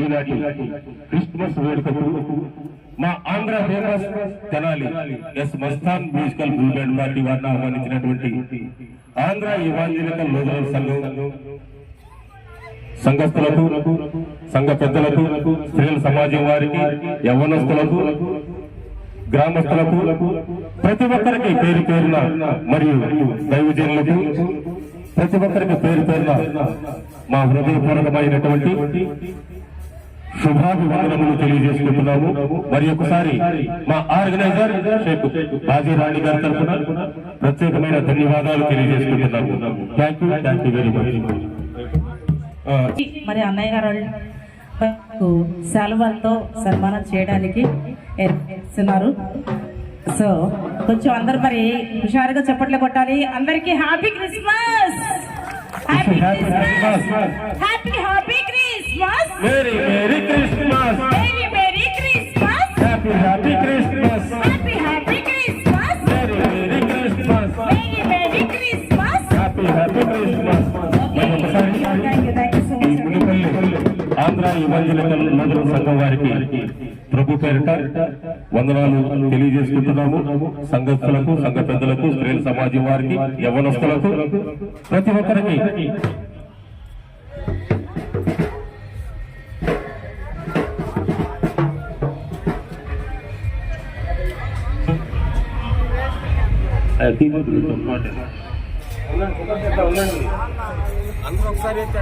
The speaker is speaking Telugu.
ఈనాటి క్రిస్మస్ వేడుకకు మా Andhra famous Tenali S Mastan musical blue band party వారిని ఆహ్వానించినటువంటి ఆంధ్ర ఇవాంజలికల్ లోదల సంఘం సంఘస్థులకు సంఘ పెద్దలకు స్త్రీల సమాజం వారికి యవ్వనస్తులకు గ్రామస్తులకు ప్రతి ఒక్కరికి పేరు పేరున మరియు దైవజనులకు ప్రతి ఒక్కరికి పేరు పేరున మా హృదయపూర్వకమైనటువంటి శుభాభివందనములు తెలియజేసుకుంటున్నాము. మరి ఒకసారి మా ఆర్గనైజర్ షేక్ గారి తరఫున ప్రత్యేకమైన ధన్యవాదాలు తెలియజేసుకుంటున్నాము. Thank you thank you very much మరి అన్నయ్య గారు సెలవులతో సన్మానం చేయడానికి ఏర్పడుతున్నారు. సో కొంచెం అందరు మరి హుషారుగా చప్పట్లు కొట్టాలి. అందరికి happy Christmas! happy Christmas happy happy Christmas merry merry Christmas very very Christmas happy happy Christmas happy happy Christmas merry merry Christmas very very Christmas happy happy Christmas మరొకసారి thank you thank you so ఈ మచ్ మునిపల్లి ఆంధ్ర యువజనకల్ నదుల సంఘం వారికి ప్రభు పేరిట వందనాలు తెలియజేసుకుంటున్నాము. సంఘస్థులకు సంఘ పెద్దలకు స్త్రీల సమాజం వారికి యవనస్తులకు ప్రతి ఒక్కరికి. అందరూ ఒకసారి ఎత్తి